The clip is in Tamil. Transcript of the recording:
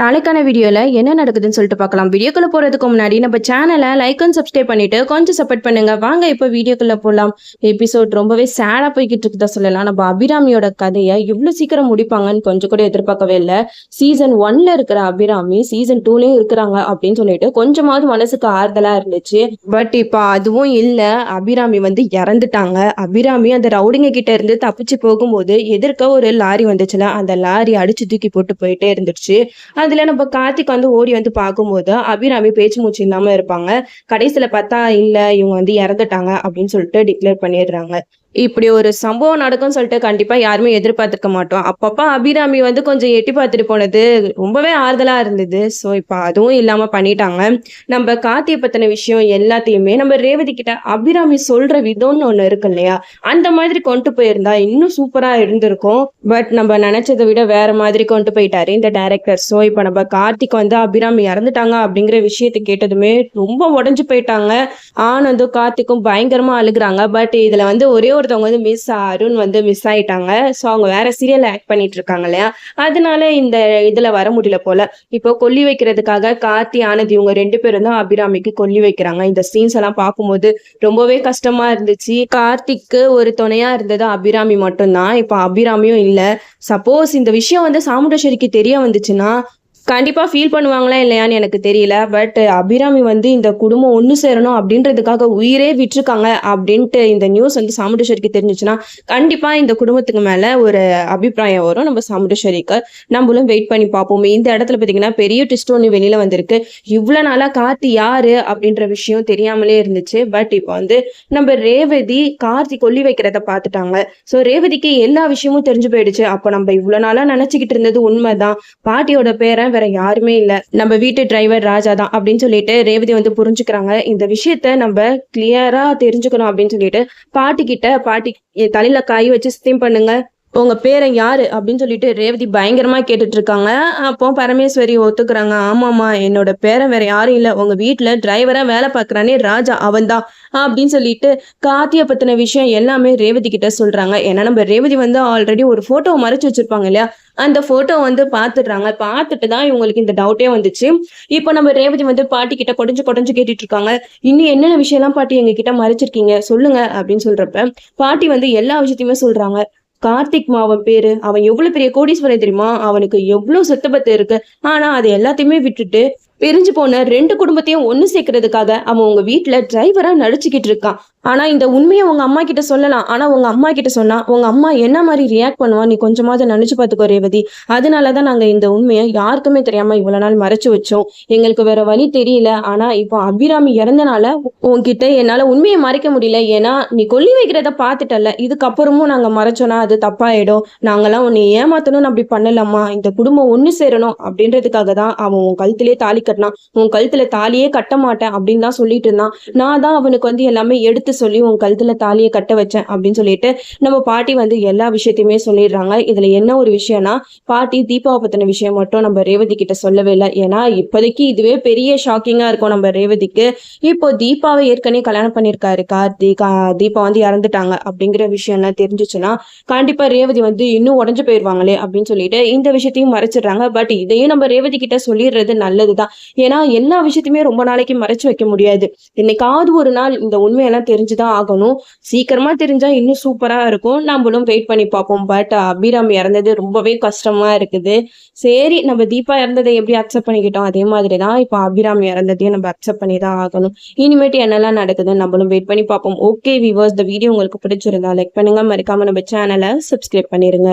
நாளைக்கான வீடியோவில் என்ன நடக்குதுன்னு சொல்லிட்டு பார்க்கலாம். வீடியோக்குள்ள போகிறதுக்கு முன்னாடி நம்ம சேனலை லைக் அண்ட் சப்ஸ்கிரைப் பண்ணிட்டு கொஞ்சம் சப்போர்ட் பண்ணுங்க. வாங்க இப்போ வீடியோக்குள்ள போகலாம் எபிசோட் ரொம்பவே சேடாக போய்கிட்டு இருக்குதா சொல்லலாம். நம்ம அபிராமியோட கதையை இவ்வளோ சீக்கிரம் முடிப்பாங்கன்னு கொஞ்சம் கூட எதிர்பார்க்கவே இல்லை. சீசன் ஒன்ல இருக்கிற அபிராமி சீசன் டூலேயும் இருக்கிறாங்க அப்படின்னு சொல்லிட்டு கொஞ்சமாவது மனசுக்கு ஆறுதலா இருந்துச்சு. பட் இப்போ அதுவும் இல்லை. அபிராமி வந்து இறந்துட்டாங்க. அபிராமி அந்த ரவுடிங்க கிட்ட இருந்து தப்பிச்சு போகும்போது எதிர்க்க ஒரு லாரி வந்துச்சுல அந்த லாரி அடிச்சு தூக்கி போட்டு போயிட்டே இருந்துச்சு அதுல நம்ம கார்த்திக் வந்து ஓடி வந்து பார்க்கும்போது அபிராமி பேச்சு மூச்சு இல்லாம இருப்பாங்க. கடைசியில பார்த்தா இல்ல இவங்க வந்து இறந்துட்டாங்க அப்படின்னு சொல்லிட்டு டிக்ளேர் பண்ணிடுறாங்க. இப்படி ஒரு சம்பவம் நடக்கும்னு சொல்லிட்டு கண்டிப்பா யாருமே எதிர்பார்த்திருக்க மாட்டோம். அப்பப்போ அபிராமி வந்து கொஞ்சம் எட்டி பார்த்துட்டு போனது ரொம்பவே ஆறுதலா இருந்தது. ஸோ இப்போ அதுவும் இல்லாம பண்ணிட்டாங்க. நம்ம கார்த்தியை பத்தின விஷயம் எல்லாத்தையுமே நம்ம ரேவதி கிட்ட அபிராமி சொல்ற விதம்னு ஒண்ணு இருக்கு இல்லையா? அந்த மாதிரி கொண்டு போயிருந்தா இன்னும் சூப்பரா இருந்திருக்கும். பட் நம்ம நினைச்சதை விட வேற மாதிரி கொண்டு போயிட்டாரு இந்த டைரக்டர் ஸோ இப்போ நம்ம கார்த்திக் வந்து அபிராமி இறந்துட்டாங்க அப்படிங்கிற விஷயத்தை கேட்டதுமே ரொம்ப உடஞ்சு போயிட்டாங்க. ஆனந்தும் கார்த்திக்கும் பயங்கரமா அழுகுறாங்க. பட் இதுல வந்து ஒரே ஒருத்தவங்க வந்து மிஸ் அருண் வந்து மிஸ் ஆயிட்டாங்க. ஸோ அவங்க வேற சீரியல் ஆக்ட் பண்ணிட்டு இருக்காங்க இல்லையா? அதனால இந்த இதுல வர முடியல போல. இப்போ கொல்லி வைக்கிறதுக்காக கார்த்தி ஆனந்த் இவங்க ரெண்டு பேரும் தான் அபிராமிக்கு கொல்லி வைக்கிறாங்க. இந்த சீன்ஸ் எல்லாம் பார்க்கும்போது ரொம்பவே கஷ்டமா இருந்துச்சு. கார்த்திக்கு ஒரு துணையா இருந்தது அபிராமி மட்டும்தான். இப்போ அபிராமியும் இல்லை. சப்போஸ் இந்த விஷயம் வந்து சாமுண்டேஸ்வரிக்கு தெரிய வந்துச்சுன்னா கண்டிப்பாக ஃபீல் பண்ணுவாங்களா இல்லையான்னு எனக்கு தெரியல. பட் அபிராமி வந்து இந்த குடும்பம் ஒன்று சேரணும் அப்படின்றதுக்காக உயிரே விட்டுருக்காங்க அப்படின்ட்டு இந்த நியூஸ் வந்து சாமுண்டேஸ்வரிக்கு தெரிஞ்சிச்சுன்னா கண்டிப்பாக இந்த குடும்பத்துக்கு மேலே ஒரு அபிப்பிராயம் வரும். நம்ம சாமுண்டேஸ்வரிக்கு நம்மளும் வெயிட் பண்ணி பார்ப்போம். இந்த இடத்துல பார்த்தீங்கன்னா பெரிய டிஸ்ட் ஒன்று வெளியில் வந்திருக்கு. இவ்வளோ நாளாக கார்த்தி யாரு அப்படின்ற விஷயம் தெரியாமலே இருந்துச்சு. பட் இப்போ வந்து நம்ம ரேவதி கார்த்தி கொல்லி வைக்கிறத பார்த்துட்டாங்க. ஸோ ரேவதிக்கு எல்லா விஷயமும் தெரிஞ்சு போயிடுச்சு. அப்போ நம்ம இவ்வளோ நாளாக நினச்சிக்கிட்டு இருந்தது உண்மைதான். பாட்டியோட பேரை வேற யாருமே இல்ல. நம்ம வீட்டு டிரைவர் ராஜா தான் அப்படின்னு சொல்லிட்டு ரேவதி வந்து புரிஞ்சுக்கிறாங்க. இந்த விஷயத்த நம்ம கிளியரா தெரிஞ்சுக்கணும் அப்படின்னு சொல்லிட்டு பாட்டி கிட்ட பாட்டி தலையில காய் வச்சு சுத்தம் பண்ணுங்க. உங்க பேரை யாரு அப்படின்னு சொல்லிட்டு ரேவதி பயங்கரமா கேட்டுட்டு இருக்காங்க அப்போ பரமேஸ்வரி ஒத்துக்கிறாங்க. ஆமாமா என்னோட பேரன் வேற யாரும் இல்ல. உங்க வீட்டுல டிரைவரா வேலை பாக்குறானே ராஜா அவன்தான் அப்படின்னு சொல்லிட்டு கார்த்திய பத்தின விஷயம் எல்லாமே ரேவதி கிட்ட சொல்றாங்க. ஏன்னா நம்ம ரேவதி வந்து ஆல்ரெடி ஒரு போட்டோ மறைச்சு வச்சிருப்பாங்க இல்லையா? அந்த போட்டோ வந்து பாத்துடுறாங்க. பார்த்துட்டு தான் இவங்களுக்கு இந்த டவுட்டே வந்துச்சு. இப்போ நம்ம ரேவதி வந்து பாட்டி கிட்ட கொடைஞ்சு கொடைஞ்சு கேட்டுட்டு இருக்காங்க இன்னும் என்னென்ன விஷயம்லாம் பாட்டி எங்க கிட்ட மறைச்சிருக்கீங்க? சொல்லுங்க அப்படின்னு சொல்றப்ப பாட்டி வந்து எல்லா விஷயத்தையுமே சொல்றாங்க. கார்த்திக் மாவன் பேரு. அவன் எவ்வளவு பெரிய கோடீஸ்வரன் தெரியுமா? அவனுக்கு எவ்வளவு சொத்தபத்து இருக்கு. ஆனா அது எல்லாத்தையுமே விட்டுட்டு பிரிஞ்சு போன ரெண்டு குடும்பத்தையும் ஒண்ணு சேர்க்கறதுக்காக அவன் உங்க வீட்டுல டிரைவரா நடிச்சுக்கிட்டு இருக்கான். ஆனால் இந்த உண்மையை உங்கள் அம்மா கிட்ட சொல்லலாம். ஆனால் உங்கள் அம்மா கிட்ட சொன்னால் உங்கள் அம்மா என்ன மாதிரி ரியாக்ட் பண்ணுவா? நீ கொஞ்சமாவது நினச்சி பார்த்துக்கோ ரேவதி. அதனாலதான் நாங்கள் இந்த உண்மையை யாருக்குமே தெரியாமல் இவ்வளோ நாள் மறைச்சு வச்சோம். எங்களுக்கு வேற வழி தெரியல. ஆனால் இப்போ அபிராமி இறந்தனால உங்ககிட்ட என்னால் உண்மையை மறைக்க முடியல. ஏன்னா நீ கொல்லி வைக்கிறத பார்த்துட்டல இதுக்கப்புறமும் நாங்கள் மறைச்சோன்னா அது தப்பாயிடும். நாங்கெல்லாம் உன்னை ஏமாத்தணும்னு அப்படி பண்ணலம்மா. இந்த குடும்பம் ஒன்று சேரணும் அப்படின்றதுக்காக தான் அவன் உன் கழுத்திலே தாலி கட்டினான். உன் கழுத்துல தாலியே கட்ட மாட்டேன் அப்படின்னு தான் சொல்லிட்டு இருந்தான். நான் தான் அவனுக்கு வந்து எல்லாமே எடுத்து சொல்லி உன் கழுத்துல தாலியை கட்ட வச்சேன் அப்படின்னு சொல்லிட்டு நம்ம பாட்டி வந்து எல்லா விஷயத்தையுமே சொல்லிடுறாங்க. இதுல என்ன ஒரு விஷயம்னா பாட்டி தீபாவை பத்தின விஷயம் மட்டும் நம்ம ரேவதி கிட்ட சொல்லவே இல்லை. ஏன்னா இப்போதைக்கு இதுவே பெரிய ஷாக்கிங்கா இருக்கும் நம்ம ரேவதிக்கு. இப்போ தீபாவை ஏற்கனவே கல்யாணம் பண்ணியிருக்காரு கார்த்திக் தீபா வந்து இறந்துட்டாங்க அப்படிங்கிற விஷயம் எல்லாம் தெரிஞ்சுச்சுன்னா கண்டிப்பா ரேவதி வந்து இன்னும் உடஞ்சு போயிருவாங்களே அப்படின்னு சொல்லிட்டு இந்த விஷயத்தையும் மறைச்சிடுறாங்க. பட் இதையும் நம்ம ரேவதி கிட்ட சொல்லிடுறது நல்லதுதான். ஏன்னா எல்லா விஷயத்தையுமே ரொம்ப நாளைக்கு மறைச்சு வைக்க முடியாது. என்னைக்காவது ஒரு நாள் இந்த உண்மையெல்லாம் தெரிஞ்சு தெரிஞ்சுதான் ஆகணும். சீக்கிரமா தெரிஞ்சா இன்னும் சூப்பரா இருக்கும். நம்மளும் வெயிட் பண்ணி பார்ப்போம். பட் அபிராம் இறந்தது ரொம்பவே கஷ்டமா இருக்குது. சரி நம்ம தீபா இறந்ததை எப்படி அக்செப்ட் பண்ணிக்கிட்டோம்? அதே மாதிரி தான் இப்போ அபிராம் இறந்ததையும் நம்ம அக்செப்ட் பண்ணி தான் ஆகணும். இனிமேட்டு என்னெல்லாம் நடக்குதுன்னு நம்மளும் வெயிட் பண்ணி பார்ப்போம். ஓகே விவர்ஸ் இந்த வீடியோ உங்களுக்கு பிடிச்சிருந்தா லைக் பண்ணுங்க. மறக்காம நம்ம சேனலை சப்ஸ்கிரைப் பண்ணிருங்க.